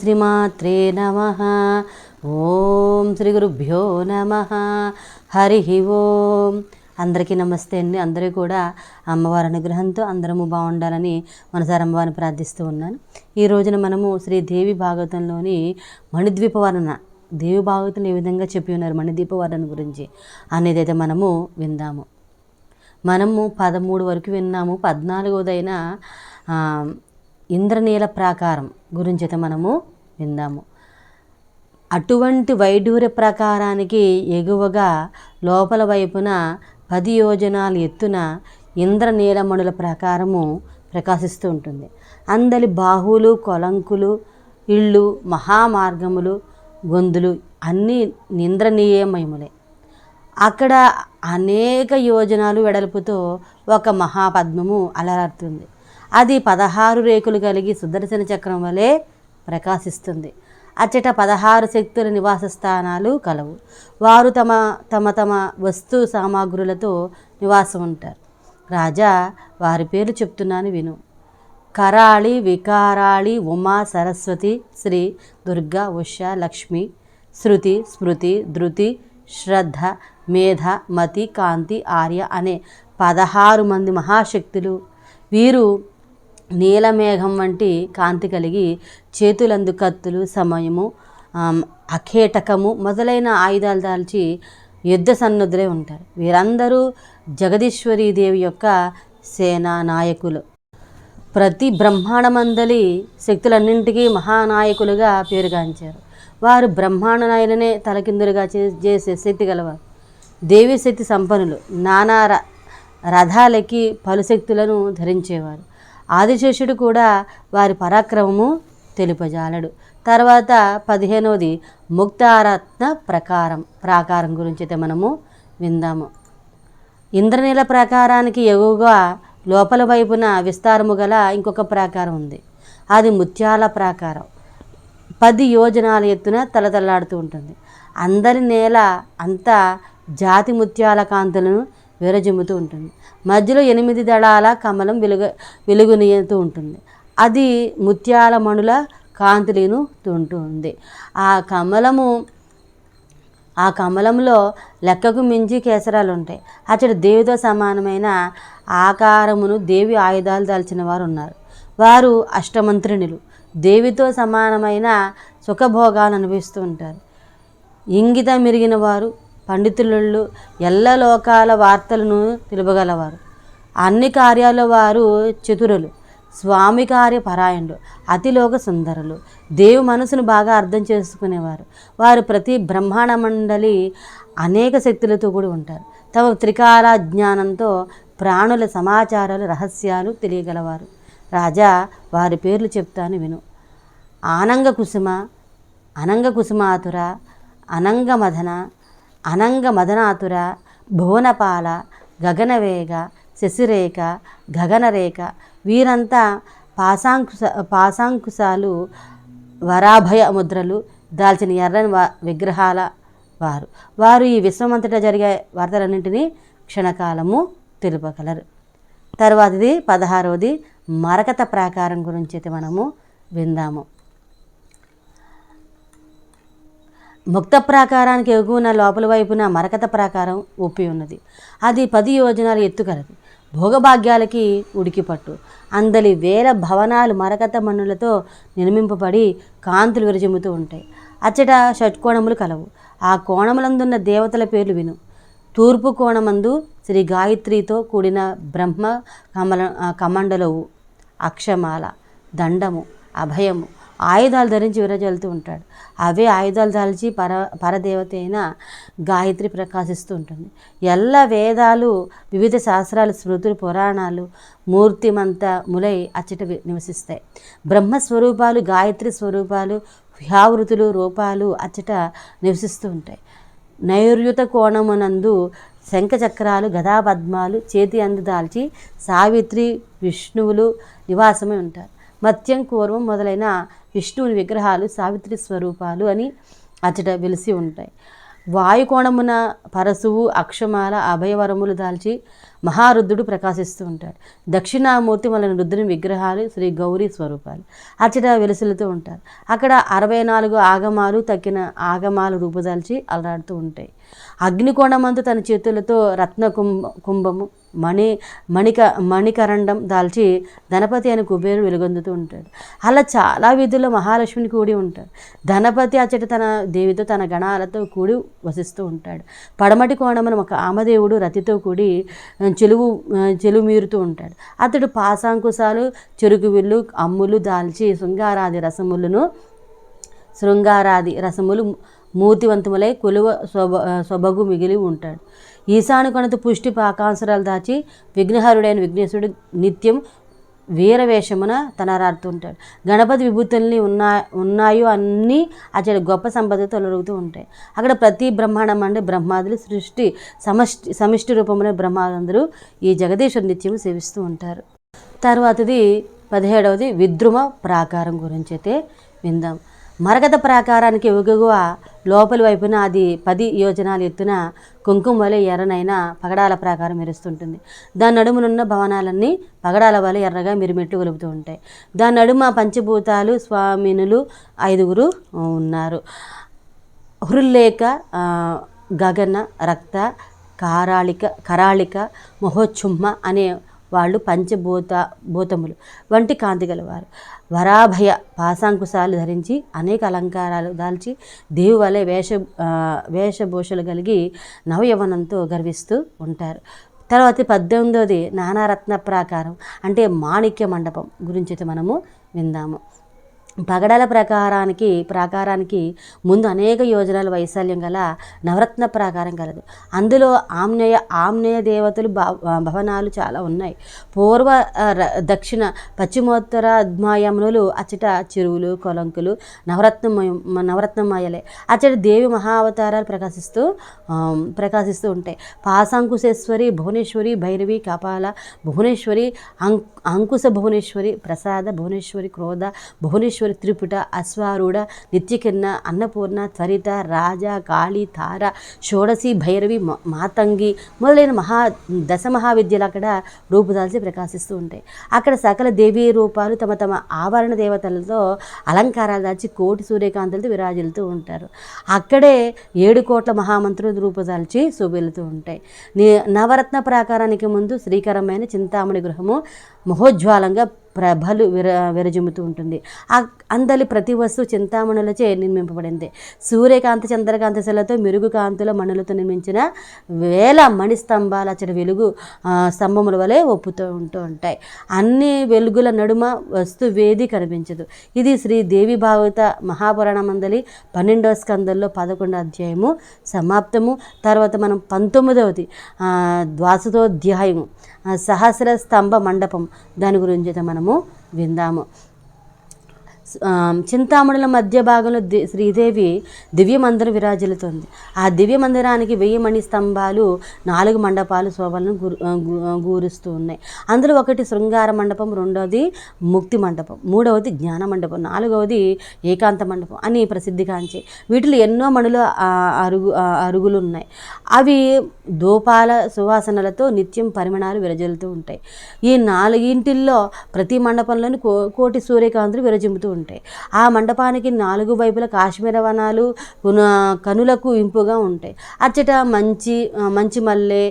శ్రీమాత్రే నమ. ఓం శ్రీ గురుభ్యో నమ. హరి ఓం. అందరికీ నమస్తే అండి. అందరూ కూడా అమ్మవారి అనుగ్రహంతో అందరము బాగుండాలని మనసారి అమ్మవారిని ప్రార్థిస్తూ ఉన్నాను. ఈ రోజున మనము శ్రీదేవి భాగవతంలోని మణిద్వీప వర్ణన దేవి భాగవతం ఏ విధంగా చెప్పి ఉన్నారు మణిద్వీప వర్ణన గురించి అనేది అయితే మనము విందాము. మనము పదమూడు వరకు విన్నాము. పద్నాలుగోదైన ఇంద్రనీల ప్రాకారం గురించి అయితే మనము విందాము. అటువంటి వైడూర్య ప్రకారానికి ఎగువగా లోపల వైపున పది యోజనాలు ఎత్తున ఇంద్రనీలమణుల ప్రకారము ప్రకాశిస్తూ ఉంటుంది. అందరి బాహువులు కొలంకులు ఇళ్ళు మహామార్గములు గొంతులు అన్నీ నింద్రనీయమయములే అక్కడ అనేక యోజనాలు వెడల్పుతో ఒక మహాపద్మము అలరారుతుంది. అది పదహారు రేకులు కలిగి సుదర్శన చక్రం వలె ప్రకాశిస్తుంది. అచ్చట పదహారు శక్తుల నివాస స్థానాలు కలవు. వారు తమ తమ తమ వస్తు సామాగ్రులతో నివాసం ఉంటారు రాజా వారి పేర్లు చెప్తున్నాను విను. కరాళి వికారాళి ఉమా సరస్వతి శ్రీ దుర్గా ఉష లక్ష్మి శృతి స్మృతి ధృతి శ్రద్ధ మేధ మతి కాంతి ఆర్య అనే పదహారు మంది మహాశక్తులు. వీరు నీలమేఘం వంటి కాంతి కలిగి చేతులందు కత్తులు సమయము అఖేటకము మొదలైన ఆయుధాలు దాల్చి యుద్ధ సన్నద్ధులై ఉంటారు. వీరందరూ జగదీశ్వరీ దేవి యొక్క సేనా నాయకులు. ప్రతి బ్రహ్మాండమందలి శక్తులన్నింటికీ మహానాయకులుగా పేరుగాంచారు. వారు బ్రహ్మాండ తలకిందులుగా చే- చేసే శక్తి గలవారు. దేవి శక్తి సంపన్నులు. నానా ర రథాలకి పలు శక్తులను ధరించేవారు. ఆదిశేషుడు కూడా వారి పరాక్రమము తెలుపజాలడు. తర్వాత పదిహేనవది ముక్తారత్న ప్రకారం ప్రాకారం గురించి అయితే మనము విందాము. ఇంద్రనీల ప్రాకారానికి ఎగువగా లోపల వైపున విస్తారము గల ఇంకొక ప్రాకారం ఉంది. అది ముత్యాల ప్రాకారం. పది యోజనాల ఎత్తున తలతల్లాడుతూ ఉంటుంది. అందరి నేల అంతా జాతి ముత్యాల కాంతులను విరజిమ్ముతూ ఉంటుంది. మధ్యలో ఎనిమిది దళాల కమలం వెలుగు వెలుగునీయుతూ ఉంటుంది. అది ముత్యాల మణుల కాంతిలీను ఉంటుంది ఆ కమలము ఆ కమలంలో లెక్కకు మించి కేసరాలు ఉంటాయి అతడు దేవితో సమానమైన ఆకారమును దేవి ఆయుధాలు దాల్చిన వారు ఉన్నారు వారు అష్టమంత్రిణులు. దేవితో సమానమైన సుఖభోగాలు అనుభవిస్తూ ఉంటారు. ఇంగిత మెరిగిన వారు పండితులు ఎల్ల లోకాల వార్తలను తెలుపగలవారు. అన్ని కార్యాల వారు చతురులు స్వామి కార్య పరాయణులు అతిలోక సుందరులు. దేవు మనసును బాగా అర్థం చేసుకునేవారు. వారు ప్రతి బ్రహ్మాండ మండలి అనేక శక్తులతో కూడి ఉంటారు. తమ త్రికాల జ్ఞానంతో ప్రాణుల సమాచారాలు రహస్యాలు తెలియగలవారు. రాజా వారి పేర్లు చెప్తాను విను. ఆనంగ కుసుమ అనంగ కుసుమాతుర అనంగ అనంగ మదనాతుర భువనపాల గగనవేగ శశిరేఖ గగనరేఖ వీరంతా పాశాంకుశ పాశాంకుశాలు వరాభయ ముద్రలు దాల్చిన ఎర్రని వ విగ్రహాల వారు. వారు ఈ విశ్వమంతటా జరిగే వార్తలన్నింటినీ క్షణకాలము తెలుపగలరు. తర్వాతది పదహారవది మరకత ప్రాకారం గురించి అయితే మనము విందాము. ముక్త ప్రాకారానికి ఎగువన లోపల వైపున మరకత ప్రాకారం ఒప్పి ఉన్నది. అది పది యోజనాలు ఎత్తుగలది. భోగభాగ్యాలకి ఉడికిపట్టు అందలి వేల భవనాలు మరకత మన్నులతో నిర్మింపబడి కాంతులు విరజిమ్ముతూ ఉంటాయి. అచ్చట షట్కోణములు కలవు. ఆ కోణములందున్న దేవతల పేర్లు విను. తూర్పు కోణమందు శ్రీ గాయత్రితో కూడిన బ్రహ్మ కమల కమండలవు అక్షమాల దండము అభయము ఆయుధాలు ధరించి విరజల్లుతూ ఉంటాడు. అవే ఆయుధాలు దాల్చి పర పరదేవత అయిన గాయత్రి ప్రకాశిస్తూ ఉంటుంది. ఎల్ల వేదాలు వివిధ శాస్త్రాలు స్మృతులు పురాణాలు మూర్తిమంత ములై అచ్చట నివసిస్తాయి. బ్రహ్మస్వరూపాలు గాయత్రి స్వరూపాలు వ్యావృతులు రూపాలు అచ్చట నివసిస్తూ ఉంటాయి. నైరుత కోణమునందు శంఖచక్రాలు గదాపద్మాలు చేతి అందు దాల్చి సావిత్రి విష్ణువులు నివాసమై ఉంటారు. మత్యం కూర్వం మొదలైన విష్ణువుని విగ్రహాలు సావిత్రి స్వరూపాలు అని అచ్చట వెలిసి ఉంటాయి. వాయుకోణమున పరశువు అక్షమాల అభయవరములు దాల్చి మహారుద్రుడు ప్రకాశిస్తూ ఉంటాడు. దక్షిణామూర్తి వలన రుద్రుని విగ్రహాలు శ్రీ గౌరీ స్వరూపాలు అచ్చట వెలుసులుతూ ఉంటారు. అక్కడ అరవై నాలుగు ఆగమాలు తక్కిన ఆగమాలు రూపుదాల్చి అలరాడుతూ ఉంటాయి. అగ్నికోణమందు తన చేతులతో రత్న కుంభ కుంభము మణి మణిక మణికరండం దాల్చి ధనపతి అని కుబేరుడు వెలుగొందుతూ ఉంటాడు. అలా చాలా విధుల్లో మహాలక్ష్మిని కూడి ఉంటాడు. ధనపతి అచ్చట తన దేవితో తన గణాలతో కూడి వసిస్తూ ఉంటాడు. పడమటి కోణమున ఒక ఆమదేవుడు రతితో కూడి చెలువు ఆ, చెలువు మీరుతూ ఉంటాడు. అతడు పాసాంకుశాలు చెరుకు విల్లు అమ్ములు దాల్చి శృంగారాది రసములను శృంగారాది రసములు మూర్తివంతములై కొలువ సొబ సొబగు మిగిలి ఉంటాడు. ఈశానుకొనత పుష్టి పాకాంసరాలు దాచి విఘ్నహరుడైన విఘ్నేశ్వరుడు నిత్యం వీరవేషమున తనరాడుతుంటాడు గణపతి విభూతుల్ని ఉన్నా ఉన్నాయో అన్నీ అతడి గొప్ప సంపదతో తొలగుతూ ఉంటాయి. అక్కడ ప్రతి బ్రహ్మాండం అంటే బ్రహ్మాదులు సృష్టి సమష్టి సమిష్టి రూపంలో బ్రహ్మాదందరూ ఈ జగదీశ్వరు నిత్యం సేవిస్తూ ఉంటారు. తర్వాతది పదిహేడవది విద్రుమ ప్రాకారం గురించి అయితే విందాం. మరగత ప్రాకారానికి ఎగువ లోపలి వైపున అది పది యోజనాల ఎత్తున కుంకుమ వలె ఎర్రనైన పగడాల ప్రాకారం మెరుస్తుంటుంది. దాని నడుమునున్న భవనాలన్నీ పగడాల వలె ఎర్రగా మిరిమెట్లు గొలుపుతూ ఉంటాయి. దాని నడుమ పంచభూతాలు స్వామినులు ఐదుగురు ఉన్నారు. హృల్లేఖ గగన రక్త కారాళిక కరాళిక మహోచ్చుమ్మ అనే వాళ్ళు పంచభూత భూతములు వంటి కాంతి గలవారు. వరాభయ పాశాంకుశాలు ధరించి అనేక అలంకారాలు దాల్చి దేవు వలె వేష వేషభూషలు కలిగి నవయవనంతో గర్విస్తూ ఉంటారు. తర్వాత పద్దెనిమిదవది నానారత్న ప్రాకారం అంటే మాణిక్య మండపం గురించి అయితే మనము విందాము. పగడాల ప్రకారానికి ప్రాకారానికి ముందు అనేక యోజనాల వైశాల్యం గల నవరత్న ప్రాకారం కలదు. అందులో ఆమ్నేయ ఆమ్నేయ దేవతలు భవ- భవనాలు చాలా ఉన్నాయి. పూర్వ దక్షిణ పశ్చిమోత్తర అద్మాయములు అచ్చట చెరువులు కొలంకులు నవరత్నమయ నవరత్నమయలే. అచ్చట దేవి మహావతారాలు ప్రకాశిస్తూ ప్రకాశిస్తూ ఉంటాయి. పాశాంకుశేశ్వరి భువనేశ్వరి భైరవి కపాల భువనేశ్వరి అం అంకుశ భువనేశ్వరి ప్రసాద భువనేశ్వరి క్రోధ భువనేశ్వరి త్రిపుట అశ్వారూఢ నిత్యకిన్న అన్నపూర్ణ త్వరిత రాజ కాళి తార షోడసి భైరవి మ- మాతంగి మొదలైన మహా దశ మహావిద్యలు అక్కడ రూపుదాల్చి ప్రకాశిస్తూ ఉంటాయి. అక్కడ సకల దేవీ రూపాలు తమ తమ ఆవరణ దేవతలతో అలంకారాలు దాచి కోటి సూర్యకాంతులతో విరాజిల్లుతూ ఉంటారు. అక్కడే ఏడు కోట్ల మహామంత్రులు రూపుదాల్చి శోభిల్లుతూ ఉంటాయి. నవరత్న ప్రాకారానికి ముందు శ్రీకరమైన చింతామణి గృహము మహోజ్వాలంగా ప్రభలు విర విరజిమ్ముతూ ఉంటుంది. ఆ అందలి ప్రతి వస్తువు చింతామణులచే నిర్మింపబడింది. సూర్యకాంతి చంద్రకాంతి శిలతో మెరుగు కాంతుల మణులతో నిర్మించిన వేల మణి స్తంభాల అచ్చటి వెలుగు స్తంభముల వలె ఒప్పుతూ ఉంటూ ఉంటాయి. అన్ని వెలుగుల నడుమ వస్తు వేది కనిపించదు. ఇది శ్రీ దేవి భాగవత మహాపురాణమందలి పన్నెండవ స్కందంలో పదకొండో అధ్యాయము సమాప్తము. తర్వాత మనం పంతొమ్మిదవది ద్వాసతోధ్యాయము సహస్ర స్తంభ మండపం. దాని గురించి అయితే మనము విందాము. చింతామణుల మధ్య భాగంలో ది శ్రీదేవి దివ్య మందిరం విరాజిల్లుతుంది. ఆ దివ్య మందిరానికి వెయ్యి మణి స్తంభాలు నాలుగు మండపాలు శోభలను గురు గు- గూరుస్తూ ఉన్నాయి. అందులో ఒకటి శృంగార మండపం రెండవది ముక్తి మండపం మూడవది జ్ఞాన మండపం నాలుగవది ఏకాంత మండపం అని ప్రసిద్ధిగాంచే వీటిలో ఎన్నో మణుల అరుగు అరుగులు ఉన్నాయి అవి దూపాల సువాసనలతో నిత్యం పరిమాణాలు విరజిల్లుతూ ఉంటాయి. ఈ నాలుగింటిల్లో ప్రతి మండపంలోని కో కోటి సూర్యకాంతులు విరజింపుతూ ఉంటాయి. ఆ మండపానికి నాలుగు వైపుల కాశ్మీర వనాలు కనులకు ఇంపుగా ఉంటాయి. అచ్చట మంచి మంచి మల్లె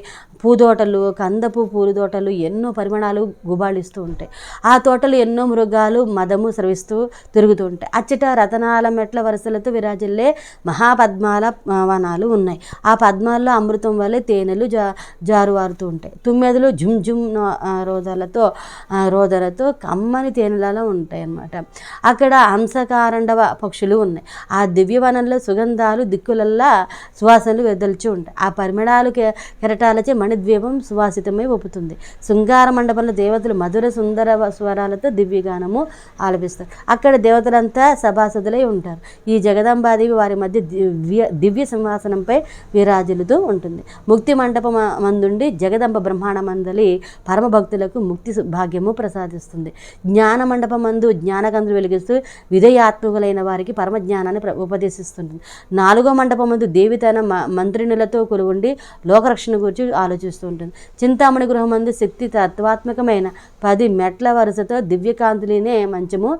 పూదోటలు కందపు పూల తోటలు ఎన్నో పరిమాణాలు గుబాళిస్తూ ఉంటాయి. ఆ తోటలు ఎన్నో మృగాలు మదము స్రవిస్తూ తిరుగుతూ ఉంటాయి. అచ్చట రతనాల మెట్ల వరుసలతో విరాజిల్లే మహాపద్మాల వనాలు ఉన్నాయి. ఆ పద్మాల్లో అమృతం వల్లే తేనెలు జా జారువారుతూ ఉంటాయి. తుమ్మెదలు జుమ్ జుమ్ నో- రోదలతో రోదలతో కమ్మని తేనెలలో ఉంటాయి అన్నమాట అక్కడ హంసకారండవ పక్షులు ఉన్నాయి. ఆ దివ్యవనంలో సుగంధాలు దిక్కులల్లా సువాసనలు వెదల్చి ఉంటాయి. ఆ పరిమళాలు కెరటాలచే కెరటాలచే ద్వీపం సువాసితమై ఒప్పుతుంది. శృంగార మండపంలో దేవతలు మధుర సుందర స్వరాలతో దివ్యగానము ఆలపిస్తారు. అక్కడ దేవతలంతా సభాసదులై ఉంటారు. ఈ జగదంబాదేవి వారి మధ్య దివ్య దివ్య సింహాసనంపై విరాజిల్లుతూ ఉంటుంది. ముక్తి మండపం మందుండి జగదంబ బ్రహ్మాండ మందలి పరమ భక్తులకు ముక్తి సు- భాగ్యము ప్రసాదిస్తుంది. జ్ఞాన మండపం మందు జ్ఞానకందులు వెలిగిస్తూ విధయాత్మకులైన వారికి పరమజ్ఞానాన్ని జ్ఞానాన్ని ఉపదేశిస్తుంటుంది నాలుగో మండపం మందు దేవి తన మ- కొలువుండి లోకరక్షణ గురించి చూస్తూ ఉంటుంది. చింతామణి గృహం అందు శక్తి తత్వాత్మకమైన పది మెట్ల వరుసతో దివ్యకాంతులినే మంచము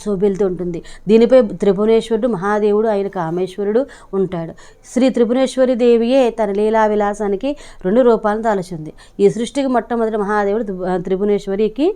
శోభిల్తూ ఉంటుంది. దీనిపై త్రిభువనేశ్వరుడు మహాదేవుడు ఆయన కామేశ్వరుడు ఉంటాడు. శ్రీ త్రిభువనేశ్వరి దేవియే తన లీలా విలాసానికి రెండు రూపాలను తలచింది ఈ సృష్టికి మొట్టమొదటి మహాదేవుడు త్రిభువనేశ్వరికి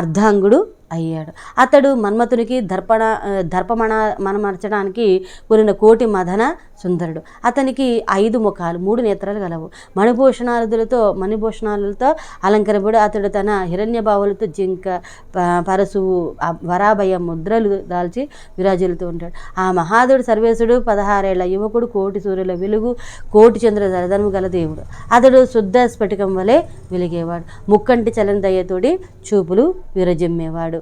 అర్ధాంగుడు అయ్యాడు. అతడు మన్మథునికి దర్పణ దర్పమణ మనమర్చడానికి కూడిన కోటి మదన సుందరుడు. అతనికి ఐదు ముఖాలు మూడు నేత్రాలు గలవు. మణిభూషణాలతో మణిభూషణాలతో అలంకరింపబడి అతడు తన హిరణ్య భావులతో జింక ప- పరశువు వరాభయ ముద్రలు దాల్చి విరాజిల్లుతూ ఉంటాడు. ఆ మహాదేవుడు సర్వేశుడు పదహారేళ్ళ యువకుడు కోటి సూర్యుల వెలుగు కోటి చంద్ర దరదనము గల దేవుడు. అతడు శుద్ధ స్ఫటికం వలె వెలిగేవాడు. ముక్కంటి చలన దయ్యతోడి చూపులు విరజిమ్మేవాడు.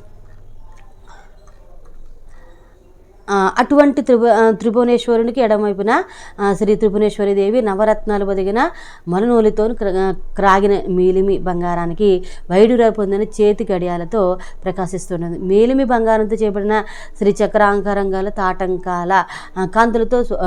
అటువంటి త్రిభు త్రిభువనేశ్వరునికి ఎడమవైపున శ్రీ త్రిభువనేశ్వరి దేవి నవరత్నాలు బదిగిన మనునూలితో క్రాగిన మేలిమి బంగారానికి వైడుర పొందిన చేతి గడియాలతో ప్రకాశిస్తున్నది మేలిమి బంగారంతో చేపడిన శ్రీ చక్రాంకరంగాల తాటంకాల కాంతులతో శో-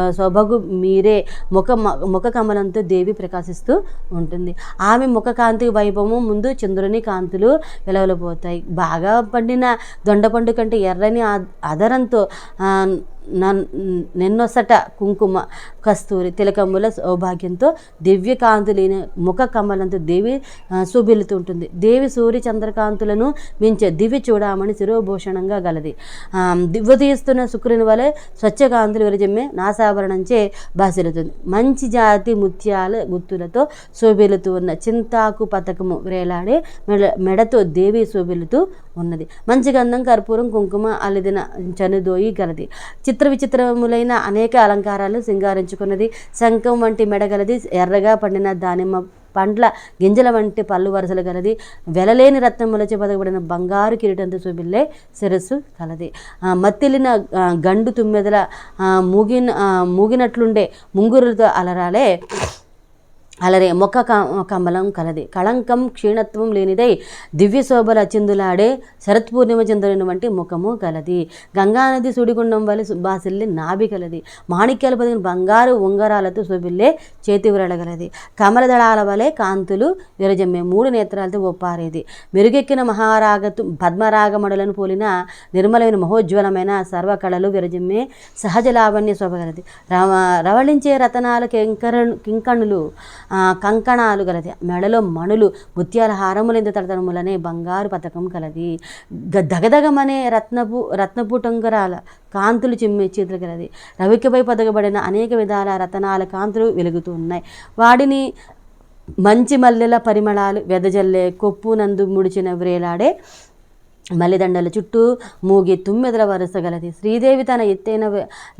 మీరే ముఖ మ- ముఖ కమలంతో దేవి ప్రకాశిస్తూ ఉంటుంది. ఆమె ముఖ కాంతి వైభవము ముందు చంద్రుని కాంతులు వెలవలబోతాయి. బాగా పండిన దొండపండు కంటే ఎర్రని అదరంతో నిన్నొసట కుంకుమ కస్తూరి తిలకమ్ముల సౌభాగ్యంతో దివ్య లేని ముఖ కమలంతో దేవి శుభిల్లుతుంటుంది శోభిల్లుతుంటుంది. దేవి సూర్య చంద్రకాంతులను మించే దివ్య చూడమని శిరోభూషణంగా గలది. దివ్వతీస్తున్న శుక్రుని వలె స్వచ్ఛకాంతులు విరజమ్మే నాసాభరణంచే బాసిల్లుతుంది మంచి జాతి ముత్యాల గుత్తులతో శోభిల్లుతూ ఉన్న చింతాకు పథకము వేలాడే మెడ మెడతో దేవి శోభిల్లుతూ ఉన్నది. మంచి గంధం కర్పూరం కుంకుమ అలిదిన చనుదోయి గలది. చిత్ర విచిత్రములైన అనేక అలంకారాలు సింగారించుకున్నది శంఖం వంటి మెడగలది ఎర్రగా పండిన దానిమ్మ పండ్ల గింజల వంటి పళ్ళు వరుసలు గలది. వెలలేని రత్నములచే బతకబడిన బంగారు కిరీటంతో చూపిల్లే శిరస్సు కలది. మత్తిలిన గండు తుమ్మెదల మూగిన మూగినట్లుండే ముంగురులతో అలరాలే. అలరే మొక్క క- కమలం కలది. కళంకం క్షీణత్వం లేనిదై దివ్య శోభల చిందులాడే శరత్ పూర్ణిమ చంద్రుని వంటి ముఖము కలది. గంగానది సుడిగుండం వలె బాసిల్లి నాభి కలది. మాణిక్యాలు పదిగిన బంగారు ఉంగరాలతో శోభిల్లే చేతి విరళగలది కమలదళాల వలె కాంతులు విరజమ్మే మూడు నేత్రాలతో ఒప్పారేది. మెరుగెక్కిన మహారాగతు పద్మరాగమడులను పోలిన నిర్మలమైన మహోజ్వలమైన సర్వకళలు విరజమ్మే సహజ లావణ్య శోభగలది రవ రవళించే రతనాల కింకర కింకణులు కంకణాలు గలది. మెడలో మణులు ముత్యాల హారములెందు తడతడములనే బంగారు పథకం కలది. గ- దగదగమనే రత్నపు రత్నపుటంగరాల కాంతులు చిమ్మే చేతులు కలది రవికపై పదగబడిన అనేక విధాల రతనాల కాంతులు వెలుగుతూ ఉన్నాయి. వాడిని మంచి మల్లెల పరిమళాలు వెదజల్లే కొప్పు నందు ముడిచిన వ్రేలాడే మల్లిదండల చుట్టూ మూగి తుమ్మెదల వరుస గలది. శ్రీదేవి తన ఎత్తైన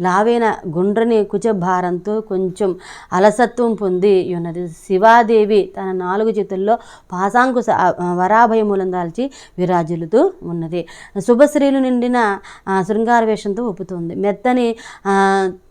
లావైన గుండ్రని కుచభారంతో కొంచెం అలసత్వం పొంది ఉన్నది శివాదేవి తన నాలుగు చేతుల్లో పాసాంకుశ వరాభయములం దాల్చి విరాజులుతూ ఉన్నది. శుభశ్రీలు నిండిన శృంగారవేషంతో శృంగార వేషంతో ఒప్పుతుంది. మెత్తని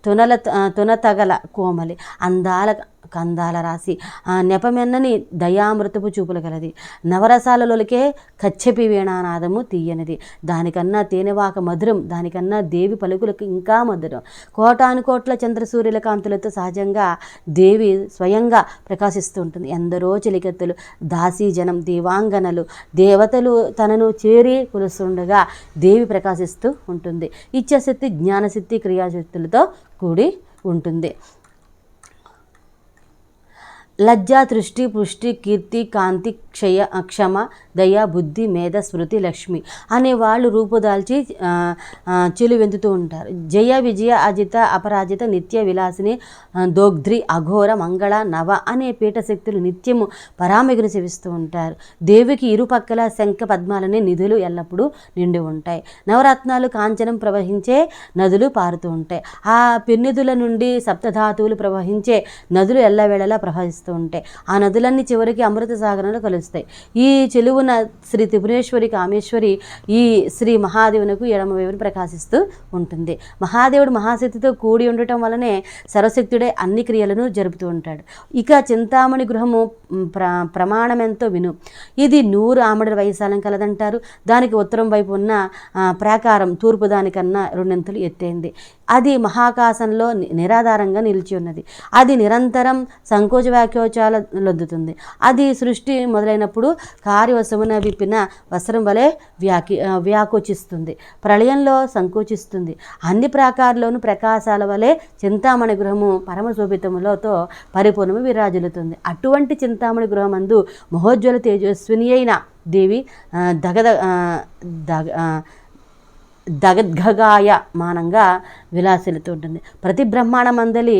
తునల తునతగల కోమలి అందాల కందాల రాసి ఆ నెపమెన్నని దయామృతపు చూపులు గలది. నవరసాలలోకే కచ్చపి వీణానాదము తీయనిది. దానికన్నా తేనెవాక మధురం దానికన్నా దేవి పలుకులకు ఇంకా మధురం. కోటానుకోట్ల చంద్రసూర్యుల కాంతులతో సహజంగా దేవి స్వయంగా ప్రకాశిస్తూ ఉంటుంది. ఎందరో చెలికత్తెలు దాసీ జనం దేవాంగనలు దేవతలు తనను చేరి కొలుస్తుండగా దేవి ప్రకాశిస్తూ ఉంటుంది. ఇచ్ఛాశక్తి జ్ఞానశక్తి క్రియాశక్తులతో కూడి ఉంటుంది. లజ్జ దృష్టి పుష్టి కీర్తి కాంతి క్షయ క్షమ దయ బుద్ధి మేధ స్మృతి లక్ష్మి అనే వాళ్ళు రూపుదాల్చి ఆ, చిలువెందుతూ ఉంటారు. జయ విజయ అజిత అపరాజిత నిత్య విలాసిని దోగ్ధ్రి అఘోర మంగళ నవ అనే పీఠశక్తులు నిత్యము పరామిగును సేవిస్తూ ఉంటారు. దేవికి ఇరుపక్కల శంఖ పద్మాలనే నిధులు ఎల్లప్పుడూ నిండి ఉంటాయి. నవరత్నాలు కాంచనం ప్రవహించే నదులు పారుతూ ఉంటాయి. ఆ పెన్నిధుల నుండి సప్తధాతువులు ప్రవహించే నదులు ఎల్లవేళలా ప్రవహిస్తూ ఉంటాయి. ఆ నదులన్నీ చివరికి అమృత సాగరంలో కలుస్తాయి. తెలుస్తాయి ఈ చెలువున శ్రీ త్రిపురేశ్వరి కామేశ్వరి ఈ శ్రీ మహాదేవునకు ఎడమవైపున ప్రకాశిస్తూ ఉంటుంది. మహాదేవుడు మహాశక్తితో కూడి ఉండటం వలనే సర్వశక్తుడే అన్ని క్రియలను జరుపుతూ ఉంటాడు. ఇక చింతామణి గృహము ప్ర ప్రమాణమెంతో విను. ఇది నూరు ఆమడి వైశాలం కలదంటారు. దానికి ఉత్తరం వైపు ఉన్న ప్రాకారం తూర్పు దానికన్నా రెండింతలు ఎత్తైంది. అది మహాకాశంలో నిరాధారంగా నిలిచి ఉన్నది. అది నిరంతరం సంకోచ వ్యాఖ్యోచాల లొద్దుతుంది అది సృష్టి మొదలైనప్పుడు కార్యవశమున విప్పిన వస్త్రం వలె వ్యాకి వ్యాకోచిస్తుంది. ప్రళయంలో సంకోచిస్తుంది. అన్ని ప్రాకారలోను ప్రకాశాల వలె చింతామణి గృహము పరమశోభితములతో పరిపూర్ణము విరాజిల్లుతుంది. అటువంటి చింతామణి గృహమందు మహోజ్వల తేజస్విని అయిన దేవి దగద దగ ఆ, దగద్గగాయ మానంగా విలాసిల్లుతూ ఉంటుంది. ప్రతి బ్రహ్మాండమందలి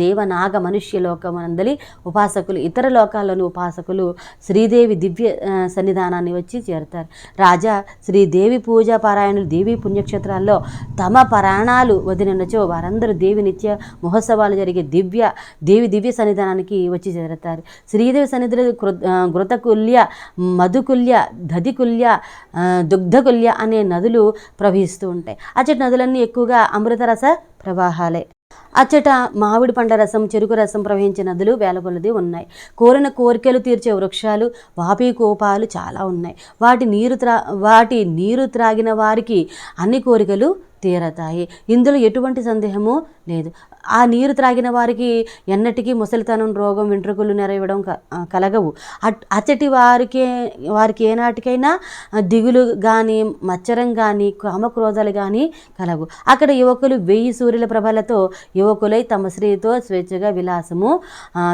దేవనాగ మనుష్య లోకమందలి ఉపాసకులు ఇతర లోకాల్లోని ఉపాసకులు శ్రీదేవి దివ్య సన్నిధానాన్ని వచ్చి చేరుతారు. రాజా శ్రీదేవి పూజా పారాయణులు దేవి పుణ్యక్షేత్రాల్లో తమ ప్రాణాలు వదిలినచో వారందరూ దేవి నిత్య మహోత్సవాలు జరిగే దివ్య దేవి దివ్య సన్నిధానానికి వచ్చి చేరుతారు. శ్రీదేవి సన్నిధిలో కృ గృతకుల్య మధుకుల్య దధికుల్య దుగ్ధకుల్య అనే నదులు ప్రవహిస్తూ ఉంటాయి. అచ్చటి నదులన్నీ ఎక్కువగా అమృతరస ప్రవాహాలే. అచ్చట మామిడి పండ్ల రసం చెరుకు రసం ప్రవహించే నదులు వేలకొలది ఉన్నాయి. కోరిన కోరికలు తీర్చే వృక్షాలు వాపి కోపాలు చాలా ఉన్నాయి. వాటి నీరు త్రా వాటి నీరు త్రాగిన వారికి అన్ని కోరికలు తీరతాయి. ఇందులో ఎటువంటి సందేహము లేదు. ఆ నీరు త్రాగిన వారికి ఎన్నటికీ ముసలితనం రోగం వెంట్రుకలు నెరవేయడం క- కలగవు. అట్- అచ్చటి వారికి వారికి ఏనాటికైనా దిగులు కానీ మచ్చరం కానీ కామక్రోధాలు కానీ కలవు అక్కడ యువకులు వెయ్యి సూర్యుల ప్రభలతో యువకులై తమ స్త్రీతో స్వేచ్ఛగా విలాసము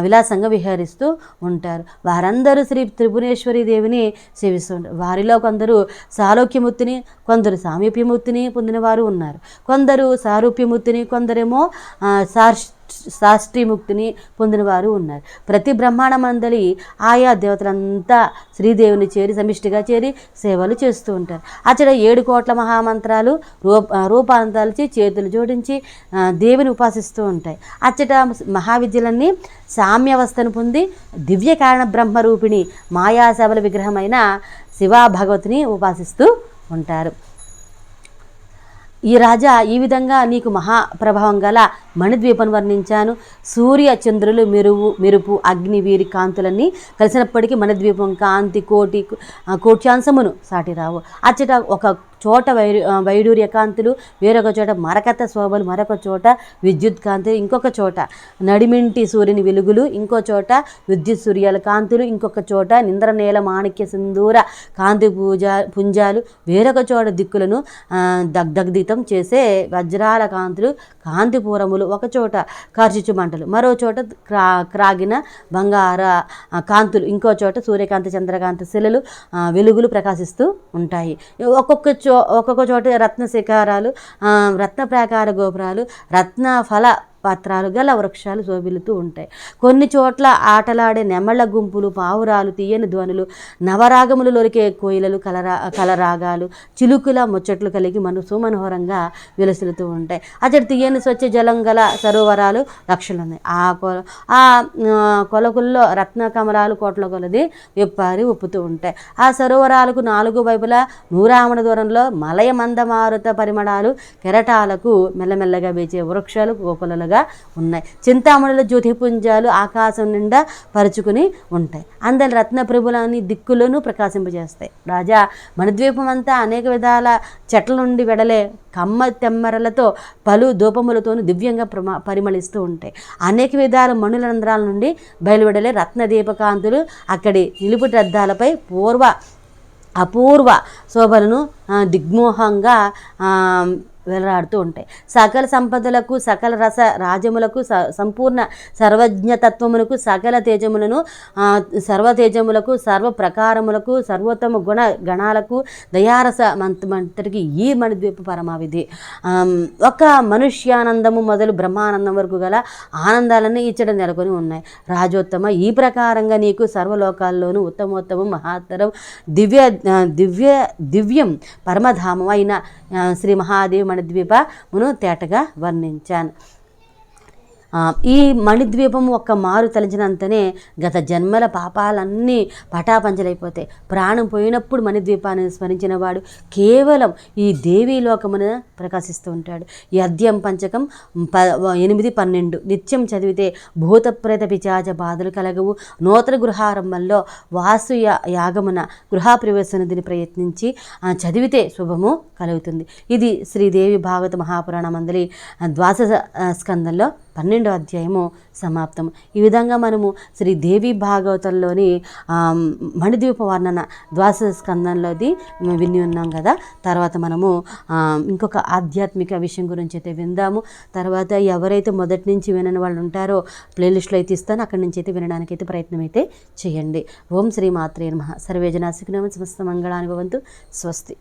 విలాసంగా విహరిస్తూ ఉంటారు. వారందరూ శ్రీ త్రిభువనేశ్వరి దేవిని సేవిస్తుంటారు. వారిలో కొందరు సాలోక్యమూర్తిని కొందరు సామీప్యమూర్తిని పొందినవారు ఉన్నారు. కొందరు సారూప్యమూర్తిని కొందరేమో ఆ, సార్ పొందిన వారు ఉన్నారు. ప్రతి బ్రహ్మాండమందలి ఆయా దేవతలంతా శ్రీదేవిని చేరి సమిష్టిగా చేరి సేవలు చేస్తూ ఉంటారు. అచ్చట ఏడు కోట్ల మహామంత్రాలు రూప రూపాంతాలచి చేతులు జోడించి దేవిని ఉపాసిస్తూ ఉంటాయి. అచ్చట మహావిద్యలన్నీ సామ్యవస్థను పొంది దివ్య కారణ బ్రహ్మరూపిణి మాయాశబల విగ్రహమైన శివా భగవతిని ఉపాసిస్తూ ఉంటారు. ఈ రాజా ఈ విధంగా నీకు మహాప్రభావం గల మణిద్వీపం వర్ణించాను. సూర్య చంద్రులు మెరువు మెరుపు అగ్ని వీరి కాంతులన్నీ కలిసినప్పటికీ మణిద్వీపం కాంతి కోటి కోట్యాంశమును సాటి రావు అచ్చట ఒక చోట వైరు వైడూర్య కాంతులు వేరొక చోట మరకత శోభలు మరొక చోట విద్యుత్ కాంతులు ఇంకొక చోట నడిమింటి సూర్యుని వెలుగులు ఇంకో చోట విద్యుత్ సూర్యాల కాంతులు ఇంకొక చోట నింద్రనేల మాణిక్య సింధూర కాంతి పూజ పుంజాలు వేరొక చోట దిక్కులను దగ్ధగ్ధితం చేసే వజ్రాల కాంతులు కాంతిపూరములు ఒకచోట చోట మంటలు మరో చోట క్రా క్రాగిన బంగార కాంతులు ఇంకో చోట సూర్యకాంతి చంద్రకాంతి శిలలు వెలుగులు ప్రకాశిస్తూ ఉంటాయి. ఒక్కొక్క చో ఒక్కొక్క చోట రత్న శిఖరాలు రత్న ప్రాకార గోపురాలు రత్న ఫల పత్రాలు గల వృక్షాలు శోభిలుతూ ఉంటాయి. కొన్ని చోట్ల ఆటలాడే నెమళ్ళ గుంపులు పావురాలు తీయని ధ్వనులు నవరాగములు లొరికే కోయిలలు కలరా కలరాగాలు చిలుకుల ముచ్చట్లు కలిగి మనసు మనోహరంగా విలసిల్లుతూ ఉంటాయి. అచ్చటి తీయని స్వచ్ఛ జలం గల సరోవరాలు లక్షలు ఉన్నాయి ఆ కొ ఆ ఆ, కొలకుల్లో రత్న కమలాలు కోట్ల కొలది విప్పారి ఉప్పుతూ ఉంటాయి. ఆ సరోవరాలకు నాలుగు వైపులా నూరామణ దూరంలో మలయ మందమారుత పరిమళాలు కెరటాలకు మెల్లమెల్లగా వేచే వృక్షాలు గోకులలుగా ఉన్నాయి. చింతామణుల జ్యోతిపుంజాలు ఆకాశం నిండా పరుచుకుని ఉంటాయి. అందరి రత్న ప్రభులని దిక్కులను ప్రకాశింపజేస్తాయి. రాజా మణిద్వీపం అంతా అనేక విధాల చెట్ల నుండి వెడలే కమ్మ తెమ్మరలతో పలు ధూపములతోనూ దివ్యంగా పరిమళిస్తూ ఉంటాయి. అనేక విధాల మణుల రంధ్రాల నుండి బయలువెడలే రత్న దీపకాంతులు అక్కడి నిలుపుటి అద్దాలపై పూర్వ అపూర్వ శోభలను దిగ్మోహంగా వెలరాడుతూ ఉంటాయి. సకల సంపదలకు సకల రస రాజములకు స సంపూర్ణ సర్వజ్ఞతత్వములకు సకల తేజములను సర్వతేజములకు సర్వ తేజములకు సర్వ ప్రకారములకు సర్వోత్తమ గుణ గణాలకు దయారస మంతమంతటికి ఈ మణిద్వీప పరమావిధి. ఒక మనుష్యానందము మొదలు బ్రహ్మానందం వరకు గల ఆనందాలన్నీ ఇచ్చట నెలకొని ఉన్నాయి. రాజోత్తమ ఈ ప్రకారంగా నీకు సర్వలోకాల్లోనూ ఉత్తమోత్తమం మహాత్తరం దివ్య దివ్య దివ్యం పరమధామం అయిన శ్రీ మహాదేవి మణిద్వీపమును తేటగా వర్ణించాను. ఈ మణిద్వీపం ఒక్క మారు తలిచినంతనే గత జన్మల పాపాలన్నీ పటాపంచలైపోతాయి. ప్రాణం పోయినప్పుడు మణిద్వీపాన్ని స్మరించిన వాడు కేవలం ఈ దేవీ లోకమున ప్రకాశిస్తూ ఉంటాడు. ఈ అద్యం పంచకం ప ఎనిమిది పన్నెండు. నిత్యం చదివితే భూతప్రేత పిచాచ బాధలు కలగవు. నూతన గృహారంభంలో వాసు యాగమున యాగమున గృహప్రవేశనదిని ప్రయత్నించి చదివితే శుభము కలుగుతుంది. ఇది శ్రీదేవి భాగవత మహాపురాణ మందలి ద్వాదశ స్కందంలో పన్నెండో అధ్యాయము సమాప్తం. ఈ విధంగా మనము శ్రీ దేవి భాగవతంలోని మణిద్వీప వర్ణన ద్వాదశ స్కందంలోది విని ఉన్నాం కదా? తర్వాత మనము ఇంకొక ఆధ్యాత్మిక విషయం గురించి అయితే విందాము. తర్వాత ఎవరైతే మొదటి నుంచి వినని వాళ్ళు ఉంటారో ప్లేలిస్ట్లో అయితే ఇస్తాను. అక్కడి నుంచి అయితే వినడానికి అయితే ప్రయత్నం అయితే చేయండి. ఓం శ్రీ మాత్రే నమ. సర్వేజన సుఖినమ సమస్త మంగళానుభవంతు. స్వస్తి.